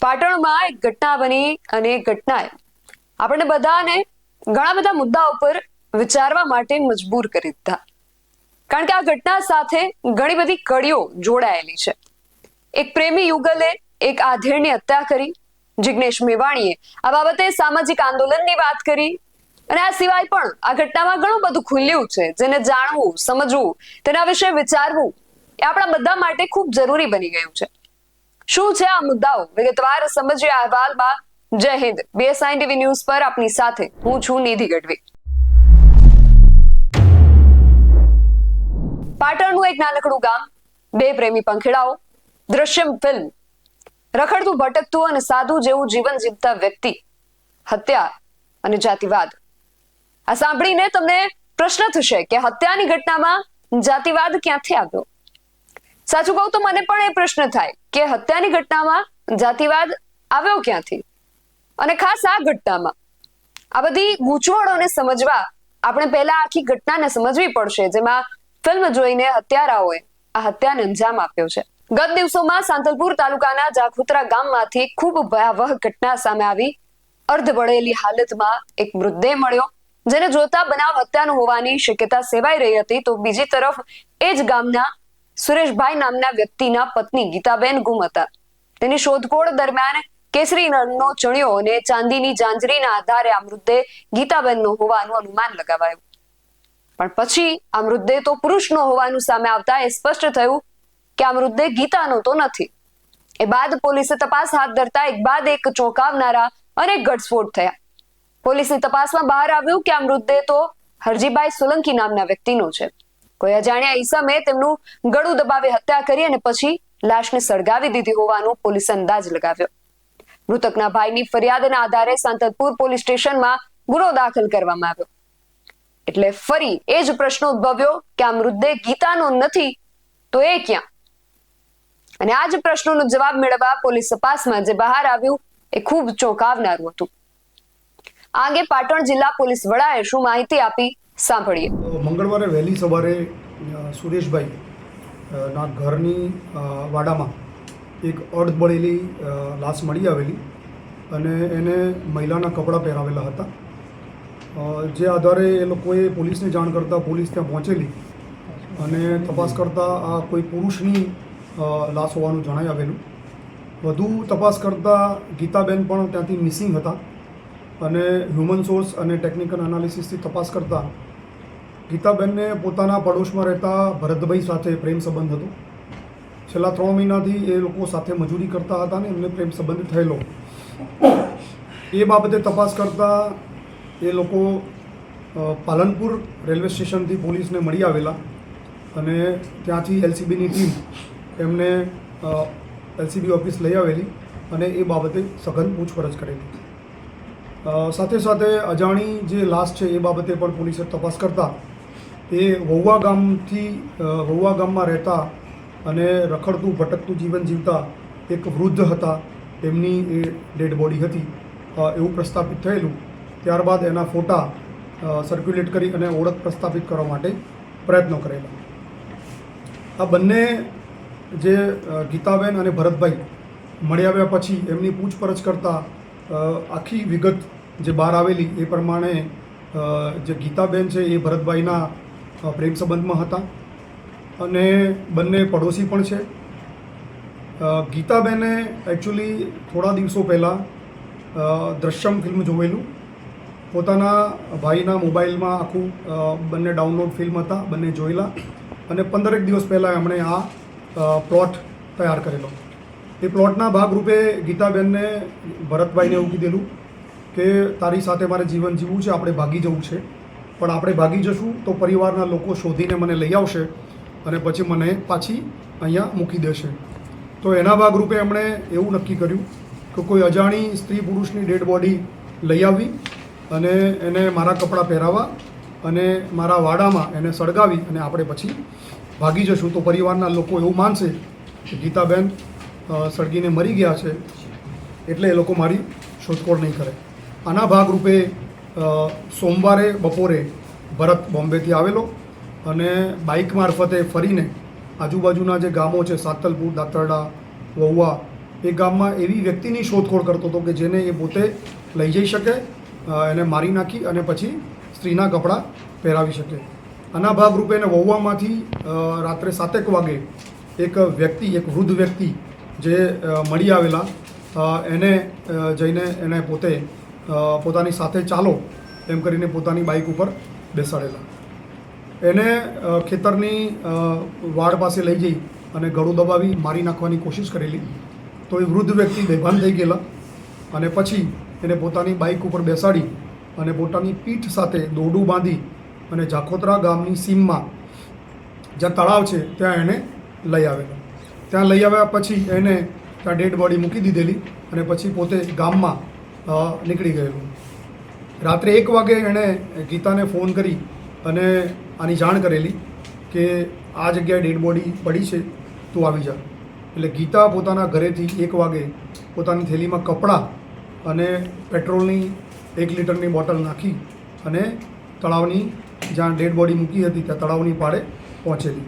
પાટણમાં એક ઘટના બની અને ઘટનાએ આપણને બધાને ઘણા બધા મુદ્દા ઉપર વિચારવા માટે મજબૂર કરી દીધા. કારણ કે આ ઘટના સાથે ઘણી બધી કડીઓ જોડાયેલી છે. એક પ્રેમી યુગલે એક આધેડની હત્યા કરી. જિગ્નેશ મેવાણીએ આ બાબતે સામાજિક આંદોલનની વાત કરી. અને આ સિવાય પણ આ ઘટનામાં ઘણું બધું ખુલ્યું છે. જેને જાણવું, સમજવું, તેના વિશે વિચારવું એ આપણા બધા માટે ખૂબ જરૂરી બની ગયું છે. શું છે આ મુદ્દાઓ? વિગતવાર સમજીએ અહેવાલમાં. જય હિન્દ. બીએસઆઈ ટીવી ન્યૂઝ પર આપની સાથે હું છું નિધિ ગઢવી. પાટણનું એક નાનકડું ગામ, બે પ્રેમી પંખેડાઓ, દ્રશ્યમ ફિલ્મ. રખડતું, ભટકતું અને સાધુ જેવું જીવન જીવતા વ્યક્તિ, હત્યા અને જાતિવાદ. આ સાંભળીને તમને પ્રશ્ન થશે કે હત્યાની ઘટનામાં જાતિવાદ ક્યાંથી આવ્યો? સાચું કહું તો મને પણ એ પ્રશ્ન થાય. કે હત્યાની ઘટનામાં જાતિવાદ આવ્યો ક્યાંથી? અને ખાસ આ ઘટનામાં. આ બધી ગૂંચવણોને સમજવા આપણે પહેલા આખી ઘટનાને સમજવી પડશે, જેમાં ફિલ્મ જોઈને હત્યારાઓએ આ હત્યાને અંજામ આપ્યો છે. ગત દિવસોમાં સાંતલપુર તાલુકાના જાખોત્રા ગામમાંથી ખૂબ ભયાવહ ઘટના સામે આવી. અર્ધ બળેલી હાલતમાં એક મૃતદેહ મળ્યો, જેને જોતા બનાવ હત્યાનું હોવાની શક્યતા સેવાઈ રહી હતી, તો બીજી તરફ એ જ ગામના સુરેશભાઈ નામના વ્યક્તિના પત્ની ગીતાબેન ગુમ હતા. તેની શોધખોળ દરમિયાન કેસરી રંગનો ચણિયો અને ચાંદીની જાંજરીના આધારે આ મૃતદેહ ગીતાબેનનો હોવાનું અનુમાન લગાવાયું. પણ પછી આ મૃતદેહ તો પુરુષનો હોવાનું સામે આવતા એ સ્પષ્ટ થયું કે આ મૃતદેહ ગીતાનો તો નથી. એ બાદ પોલીસે તપાસ હાથ ધરતા એક બાદ એક ચોંકાવનારા અનેક ઘટસ્ફોટ થયા. પોલીસની તપાસમાં બહાર આવ્યું કે આ મૃતદેહ તો હરજીભાઈ સોલંકી નામના વ્યક્તિનો છે. કોઈ અજાણ્યા ઈસમે તેમનું ગળું દબાવી હત્યા કરી અને પછી લાશને સળગાવી દીધી હોવાનો પોલીસે અંદાજ લગાવ્યો. મૃતકના ભાઈની ફરિયાદના આધારે સાંતલપુર પોલીસ સ્ટેશનમાં ગુનો દાખલ કરવામાં આવ્યો. એટલે ફરી એ જ પ્રશ્ન ઉદ્ભવ્યો કે આ મૃતદેહ ગીતાનો નથી, તો એ ક્યાં? અને આ જ પ્રશ્નોનો જવાબ મેળવવા પોલીસ તપાસમાં જે બહાર આવ્યું, એ ખૂબ ચોંકાવનારું હતું. આગે પાટણ જિલ્લા પોલીસ વડાએ શું માહિતી આપી સાંભળીએ. મંગળવારે વહેલી સવારે સુરેશભાઈ ના ઘરની વાડામાં એક અર્ધ બળેલી લાશ મળી આવેલી અને એને મહિલાના કપડાં પહેરાવેલા હતા. જે આધારે એ લોકોએ પોલીસને જાણ કરતાં પોલીસ ત્યાં પહોંચેલી અને તપાસ કરતાં આ કોઈ પુરુષની લાશ હોવાનું જણાઈ આવેલું. વધુ તપાસ કરતાં ગીતાબેન પણ ત્યાંથી મિસિંગ હતા અને હ્યુમન સોર્સ અને ટેકનિકલ એનાલિસિસથી તપાસ કરતાં ગીતાબેનને પોતાના પડોશમાં રહેતા ભરતભાઈ સાથે પ્રેમ સંબંધ હતો. છેલ્લા ત્રણ મહિનાથી એ લોકો સાથે મજૂરી કરતા હતા ને એમને પ્રેમ સંબંધ થયેલો. એ બાબતે તપાસ કરતાં એ લોકો પાલનપુર રેલવે સ્ટેશનથી પોલીસને મળી આવેલા અને ત્યાંથી એલસીબીની ટીમ એમને એલસીબી ઓફિસ લઈ આવેલી અને એ બાબતે સઘન પૂછપરછ કરેલી સાથે સાથે અજાણી જે લાશ છે એ બાબતે પણ પોલીસે તપાસ કરતા એ વહુવા ગામથી વહુવા ગામમાં રહેતા અને રખડતું, ભટકતું જીવન જીવતા એક વૃદ્ધ હતા. તેમની એ ડેડ બોડી હતી. એવું પ્રસ્થાપિત થયેલું. ત્યારબાદ એના ફોટા સર્ક્યુલેટ કરી અને ઓળખ પ્રસ્થાપિત કરવા માટે પ્રયત્નો કરેલા. આ બંને જે ગીતાબેન અને ભરતભાઈ મળી આવ્યા પછી એમની પૂછપરછ કરતાં આખી વિગત જે બહાર આવેલી એ પ્રમાણે જે ગીતાબેન છે એ ભરતભાઈના પ્રેમ સંબંધમાં હતા. અને બંને પડોશી પણ છે. ગીતાબેને એકચ્યુઅલી થોડા દિવસો પહેલાં દ્રશ્યમ ફિલ્મ જોવેલું. પોતાના ભાઈના મોબાઈલમાં આખું બંને ડાઉનલોડ ફિલ્મ હતા, બંને જોયેલા. અને પંદરેક દિવસ પહેલાં એમણે આ પ્લોટ તૈયાર કરેલો. એ પ્લોટના ભાગરૂપે ગીતાબેનને ભરતભાઈને એવું કીધેલું કે, તારી સાથે મારે જીવન જીવવું છે, આપણે ભાગી જવું છે. પણ આપણે ભાગી જશું તો પરિવારના લોકો શોધીને મને લઈ આવશે અને પછી મને પાછી અહીંયા મૂકી દેશે. તો એના ભાગરૂપે એમણે એવું નક્કી કર્યું કે કોઈ અજાણી સ્ત્રી પુરુષની ડેડ બોડી લઈ આવી અને એને મારા કપડાં પહેરાવવા અને મારા વાડામાં એને સળગાવી અને આપણે પછી ભાગી જશું. તો પરિવારના લોકો એવું માનશે કે ગીતાબેન સળગીને મરી ગયા છે. એટલે એ લોકો મારી શોધખોળ નહીં કરે. આના ભાગરૂપે સોમવારે, બપોરે ભરત બોમ્બેથી આવેલો અને બાઇક મારફતે ફરીને આજુબાજુના જે ગામો છે, સાતલપુર, દાતરડા, વહુવા, એ ગામમાં એવી વ્યક્તિની શોધખોળ કરતો હતો કે જેને એ પોતે લઈ જઈ શકે એને મારી નાખી અને પછી સ્ત્રીના કપડાં પહેરાવી શકે. આના ભાગરૂપે એને વહુવામાંથી રાત્રે સાતેક વાગે એક વ્યક્તિ, એક વૃદ્ધ વ્યક્તિ જે મળી આવેલા એને જઈને એને પોતે પોતાની સાથે ચાલો એમ કરીને પોતાની બાઇક ઉપર બેસાડેલા. એને ખેતરની વાડ પાસે લઈ જઈ અને ગળું દબાવી મારી નાખવાની કોશિશ કરેલી. તો એ વૃદ્ધ વ્યક્તિ બેભાન થઈ ગયેલા અને પછી એને પોતાની બાઇક ઉપર બેસાડી અને પોતાની પીઠ સાથે દોરડું બાંધી અને જાખોતરા ગામની સીમમાં જ્યાં તળાવ છે ત્યાં એને લઈ આવેલા. ત્યાં લઈ આવ્યા પછી એને ત્યાં ડેડ બોડી મૂકી દીધેલી અને પછી પોતે ગામમાં નીકળી ગયેલું. રાત્રે એક વાગે એણે ગીતાને ફોન કરી અને આની જાણ કરેલી કે આ જગ્યાએ ડેડ બોડી પડી છે, તું આવી જા. એટલે ગીતા પોતાના ઘરેથી એક વાગે પોતાની થેલીમાં કપડાં અને પેટ્રોલની એક લીટરની બોટલ નાખી અને તળાવની જ્યાં ડેડ બોડી મૂકી હતી ત્યાં તળાવની પાળે પહોંચેલી.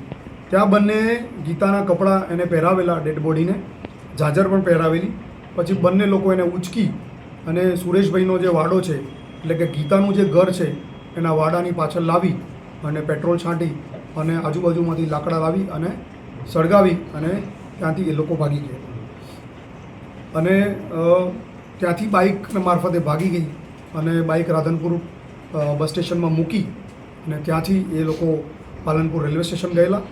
ત્યાં બંને ગીતાના કપડાં એને પહેરાવેલા ડેડ બોડીને ઝાઝર પણ પહેરાવેલી. પછી બંને લોકો એને ઉચકી અને સુરેશભાઈનો જે વાડો છે, એટલે કે ગીતાનું જે ઘર છે, એના વાડાની પાછળ લાવી અને પેટ્રોલ છાંટી અને આજુબાજુમાંથી લાકડા લાવી અને સળગાવી અને ત્યાંથી એ લોકો ભાગી ગયા. અને ત્યાંથી બાઇક મારફતે ભાગી ગઈ અને બાઇક રાધનપુર બસ સ્ટેશનમાં મૂકી અને ત્યાંથી એ લોકો પાલનપુર રેલવે સ્ટેશન ગયેલા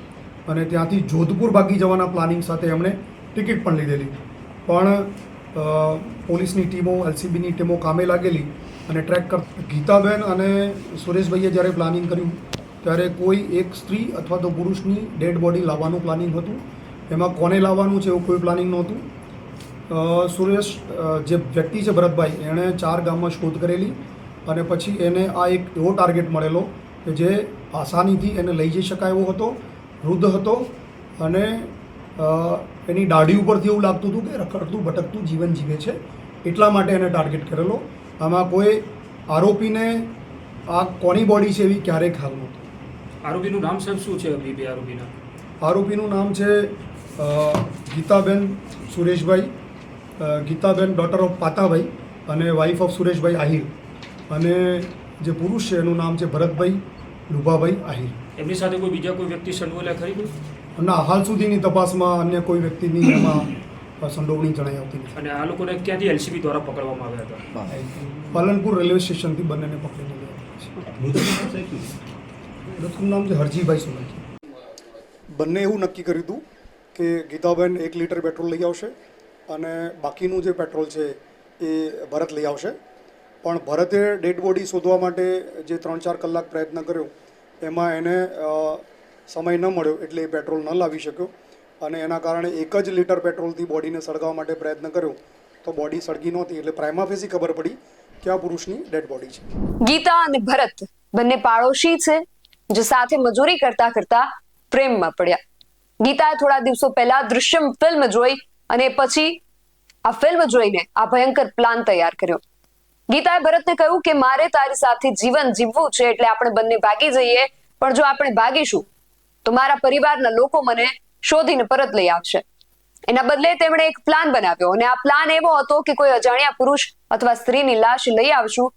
અને ત્યાંથી જોધપુર ભાગી જવાના પ્લાનિંગ સાથે એમણે ટિકિટ પણ લીધેલી. પણ પોલીસની ટીમો, એલસીબીની ટીમો કામે લાગેલી અને ટ્રેક કર ગીતાબેન અને સુરેશભાઈએ જ્યારે પ્લાનિંગ કર્યું, ત્યારે કોઈ એક સ્ત્રી અથવા તો પુરુષની ડેડ બોડી લાવવાનું પ્લાનિંગ હતું? એમાં કોને લાવવાનું છે એવું કોઈ પ્લાનિંગ નહોતું? સુરેશ જે વ્યક્તિ છે ભરતભાઈ, એણે ચાર ગામમાં શોધ કરેલી અને પછી એને આ એક એવો ટાર્ગેટ મળેલો કે જે આસાનીથી એને લઈ જઈ શકાય એવો હતો, વૃદ્ધ હતો અને એની દાઢી ઉપરથી એવું લાગતું હતું કે રખડતું ભટકતું જીવન જીવે છે. એટલા માટે એને ટાર્ગેટ કરેલો. આમાં કોઈ આરોપીને આ કોની બોડી છે એવી ક્યારેય ખ્યાલ નહોતો. આરોપીનું નામ સાહેબ શું છે બે બે આરોપીના? આરોપીનું નામ છે ગીતાબેન સુરેશભાઈ ગીતાબેન ડોટર ઓફ પાતાભાઈ અને વાઇફ ઓફ સુરેશભાઈ આહિર. અને જે પુરુષ છે એનું નામ છે ભરતભાઈ લુભાભાઈ આહિર. એમની સાથે કોઈ બીજા કોઈ વ્યક્તિ સંડોવાયેલા ખરી કોઈ? ના હાલ સુધીની તપાસમાં અન્ય કોઈ વ્યક્તિની એમાં સંડોવણી જણાઈ આવતી નથી. અને આ લોકોને ક્યાંથી એલસીબી દ્વારા પકડવામાં આવ્યા હતા? પાલનપુર રેલવે સ્ટેશનથી બંનેને પકડીને લઈ છે. મૃતકનું નામ છે હરજીભાઈ સોલંકી. બંને એવું નક્કી કર્યું હતું કે ગીતાબેન એક લીટર પેટ્રોલ લઈ આવશે અને બાકીનું જે પેટ્રોલ છે એ ભરત લઈ આવશે. પણ ભરતે ડેડ બોડી શોધવા માટે જે ત્રણ ચાર કલાક પ્રયત્ન કર્યો એમાં એને સમય ન મળ્યો એટલે એ પેટ્રોલ ન લાવી શક્યો. અને એના કારણે એક જ લીટર પેટ્રોલથી બોડીને સળગાવવા માટે પ્રયત્ન કર્યો. તો બોડી સળગી નહોતી એટલે પ્રાઇમાફેસી ખબર પડી કે આ પુરુષની ડેડ બોડી છે. ગીતા અને ભરત બંને પાડોશી છે, જે સાથે મજૂરી કરતા કરતા પ્રેમમાં પડ્યા. ગીતાએ થોડા દિવસો પહેલા દૃશ્યમ ફિલ્મ જોઈ અને પછી આ ફિલ્મ જોઈને આ ભયંકર પ્લાન તૈયાર કર્યો. ગીતાએ ભરતને કહ્યું કે મારે તારી સાથે જીવન જીવવું છે એટલે આપણે બંને ભાગી જઈએ, પણ જો આપણે ભાગીશું તો મારા પરિવારના લોકો મને શોધીને પરત લઈ આવશે. એના બદલે તેમણે એક પ્લાન બનાવ્યો અને આ પ્લાન એવો હતો કે કોઈ અજાણ્યા પુરુષ અથવા સ્ત્રીની લાશ લઈ આવશું.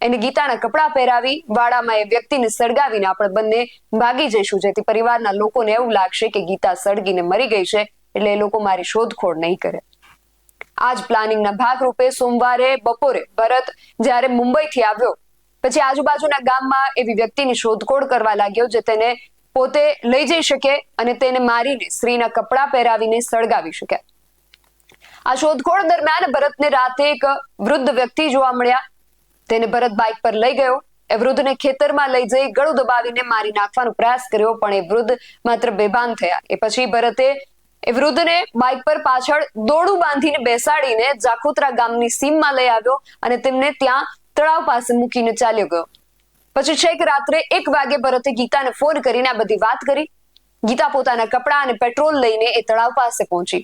એને ગીતાના કપડાં પહેરાવી, વાડામાં એ વ્યક્તિને સળગાવીને આપણે બંને ભાગી જઈશું. જેથી પરિવારના લોકોને એવું લાગશે કે ગીતા સળગીને મરી ગઈ છે, એટલે એ લોકો મારી શોધખોળ નહીં કરે. આ જ પ્લાનિંગના ભાગરૂપે સોમવારે બપોરે ભરત જ્યારે મુંબઈથી આવ્યો, પછી આજુબાજુના ગામમાં એવી વ્યક્તિની શોધખોળ કરવા લાગ્યો, જે તેને પોતે લઈ જઈ શકે અને તેને મારીને સ્ત્રીના કપડાં પહેરાવીને સળગાવી શકે. આ શોધખોળ દરમિયાન ભરતને રાતે એક વૃદ્ધ વ્યક્તિ જોવા મળ્યા. તેને ભરત બાઇક પર લઈ ગયો. એ વૃદ્ધને ખેતરમાં લઈ જઈ ગળું દબાવીને મારી નાખવાનો પ્રયાસ કર્યો, પણ એ વૃદ્ધ માત્ર બેભાન થયા. એ પછી ભરતે એ વૃદ્ધને બાઇક પર પાછળ દોડું બાંધીને બેસાડીને જાખોત્રા ગામની સીમમાં લઈ આવ્યો અને તેમને ત્યાં તળાવ પાસે મૂકીને ચાલ્યો ગયો. પછી છેક રાત્રે એક વાગે ભરતે ગીતાને ફોન કરીને આ બધી વાત કરી. ગીતા પોતાના કપડા અને પેટ્રોલ લઈને એ તળાવ પાસે પહોંચી.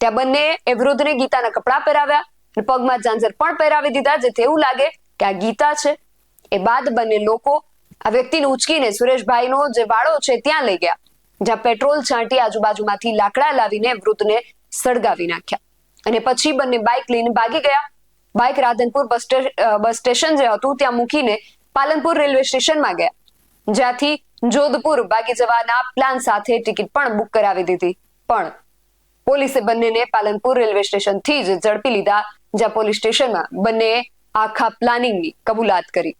ત્યાં બંને એ વૃદ્ધને ગીતાના કપડા પહેરાવ્યા અને પગમાં ઝાંઝર પણ પહેરાવી દીધા, જેથી એવું લાગે કે આ ગીતા છે. એ બાદ બંને લોકો આ વ્યક્તિને ઉચકીને સુરેશભાઈનો જે વાળો છે ત્યાં લઈ ગયા, જ્યાં પેટ્રોલ છાંટી આજુબાજુમાંથી લાકડા લાવીને વૃદ્ધને સળગાવી નાખ્યા. અને પછી બંને બાઇક લઈને ભાગી ગયા. બાઇક રાધનપુર બસ સ્ટેશન જે હતું, ત્યાં મૂકીને પાલનપુર રેલવે સ્ટેશનમાં ગયા. જ્યાંથી જોધપુર ભાગી જવાના પ્લાન સાથે ટિકિટ પણ બુક કરાવી દીધી. પણ પોલીસે બંનેને પાલનપુર રેલવે સ્ટેશનથી જ ઝડપી લીધા, જ્યાં પોલીસ સ્ટેશનમાં બંને આખા પ્લાનિંગની કબૂલાત કરી.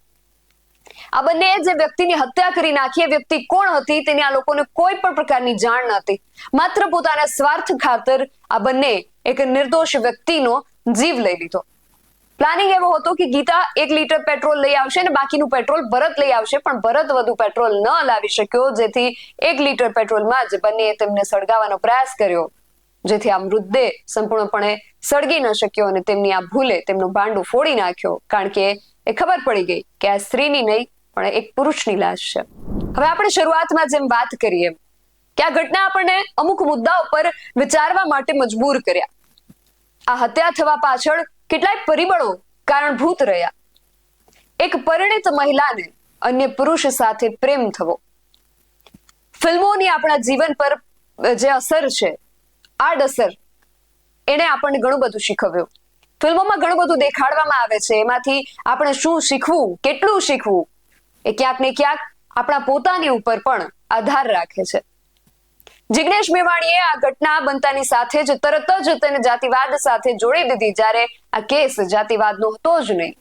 આ બંને જે વ્યક્તિની હત્યા કરી નાખી, એ વ્યક્તિ કોણ હતી તેની આ લોકોને કોઈ પણ પ્રકારની જાણ નહોતી માત્ર પોતાના સ્વાર્થ ખાતર આ બંને એક નિર્દોષ વ્યક્તિનો જીવ લઈ લીધો. પ્લાનિંગ એવો હતો કે ગીતા એક લીટર પેટ્રોલ લઈ આવશે અને બાકીનું પેટ્રોલ ભરત લઈ આવશે, પણ ભરત વધુ પેટ્રોલ ન લાવી શક્યો, જેથી એક લીટર પેટ્રોલમાં જ બંનેએ તેમને સળગાવવાનો પ્રયાસ કર્યો, જેથી આ મૃતદેહ સંપૂર્ણપણે સળગી ન શક્યો અને તેમની આ ભૂલે તેમનો ભાંડો ફોડી નાખ્યો, કારણ કે એ ખબર પડી ગઈ કે આ સ્ત્રીની નહીં, પણ એક પુરુષની લાશ છે. હવે આપણે શરૂઆતમાં જેમ વાત કરીએ, કે આ ઘટના આપણને અમુક મુદ્દાઓ પર વિચારવા માટે મજબૂર કર્યા. આ હત્યા થવા પાછળ કેટલાય પરિબળો કારણભૂત રહ્યા. એક પરિણિત મહિલાને અન્ય પુરુષ સાથે પ્રેમ થવો. ફિલ્મોની આપણા જીવન પર જે અસર છે આડઅસર એને આપણને ઘણું બધું શીખવ્યું. ફિલ્મોમાં ઘણું બધું દેખાડવામાં આવે છે. એમાંથી આપણે શું શીખવું, કેટલું શીખવું, એ ક્યાંક ને ક્યાંક આપણા પોતાની ઉપર પણ આધાર રાખે છે. જિગ્નેશ મેવાણીએ આ ઘટના બનતાની સાથે જ તરત જ તેને જાતિવાદ સાથે જોડી દીધી, જ્યારે આ કેસ જાતિવાદનો હતો જ નહીં.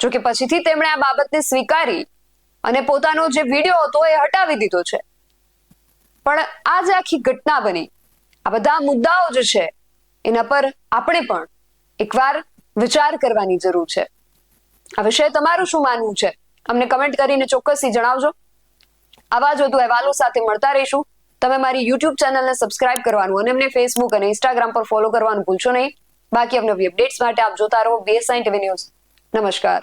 જોકે પછીથી તેમણે આ બાબતને સ્વીકારી અને પોતાનો જે વીડિયો હતો એ હટાવી દીધો છે. પણ આ જે આખી ઘટના બની, આ બધા મુદ્દાઓ જે છે, એના પર આપણે પણ એકવાર વિચાર કરવાની જરૂર છે. આ વિષય તમારું શું માનવું છે? અમને કમેન્ટ કરીને ચોક્કસથી જણાવજો. આવા જ વધુ અહેવાલો સાથે મળતા રહીશું. તમે મારી યુટ્યુબ ચેનલને સબસ્ક્રાઇબ કરવાનું અને એમને ફેસબુક અને ઇન્સ્ટાગ્રામ પર ફોલો કરવાનું ભૂલશો નહીં. બાકી અવનવી અપડેટ્સ માટે આપ જોતા રહો બે સાઇન્ટ ન્યૂઝ નમસ્કાર.